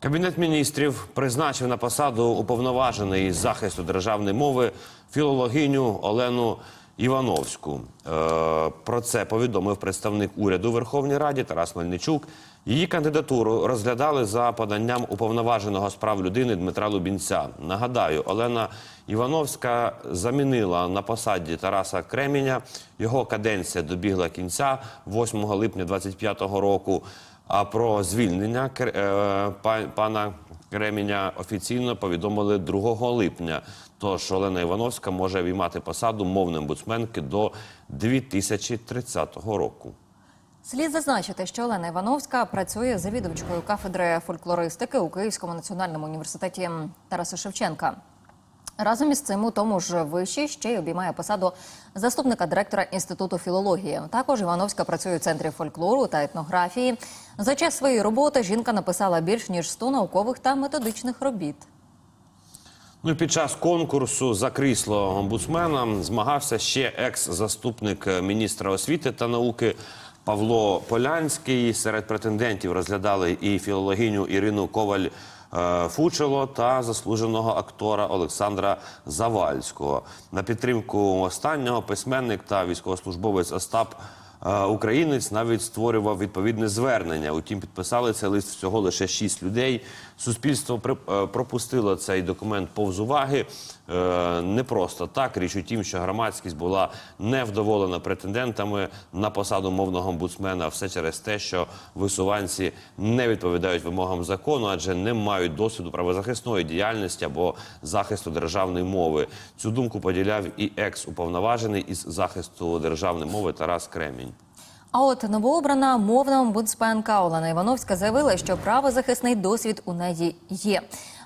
Кабінет міністрів призначив на посаду уповноважений із захисту державної мови філологиню Олену Івановську. Е, Про це повідомив представник уряду Верховній Раді Тарас Мельничук. Її кандидатуру розглядали за поданням уповноваженого з прав людини Дмитра Лубінця. Нагадаю, Олена Івановська замінила на посаді Тараса Креміня. Його каденція добігла кінця 8 липня 2025 року. А про звільнення е, пана Креміня офіційно повідомили 2 липня. Тож Олена Івановська може віймати посаду мовної омбудсменки до 2030 року. Слід зазначити, що Олена Івановська працює завідувачкою кафедри фольклористики у Київському національному університеті Тараса Шевченка. Разом із цим у тому ж виші ще й обіймає посаду заступника директора інституту філології. Також Івановська працює у центрі фольклору та етнографії. За час своєї роботи жінка написала більш ніж 100 наукових та методичних робіт. Ну під час конкурсу за крісло омбудсмена змагався ще екс-заступник міністра освіти та науки Павло Полянський. Серед претендентів розглядали і філологиню Ірину Коваль. е, Фучело та заслуженого актора Олександра Завальського на підтримку останнього письменник та військовослужбовець Остап Українець навіть створював відповідне звернення. Утім, підписали цей лист всього лише шість людей. Суспільство е, пропустило цей документ повз уваги. Е, Не просто так. Річ у тім, що громадськість була невдоволена претендентами на посаду мовного омбудсмена. Все через те, що висуванці не відповідають вимогам закону, адже не мають досвіду правозахисної діяльності або захисту державної мови. Цю думку поділяв і екс-уповноважений із захисту державної мови Тарас Кремінь. А от новообрана мовна омбудсменка Олена Івановська заявила, що правозахисний досвід у неї є.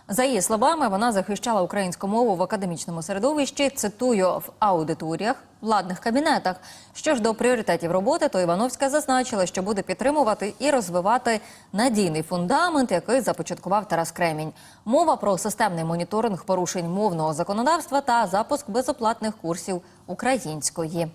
За її словами, вона захищала українську мову в академічному середовищі. Цитую в аудиторіях, владних кабінетах. Що ж до пріоритетів роботи, то Івановська зазначила, що буде підтримувати і розвивати надійний фундамент, який започаткував Тарас Кремінь. Мова про системний моніторинг порушень мовного законодавства та запуск безоплатних курсів української.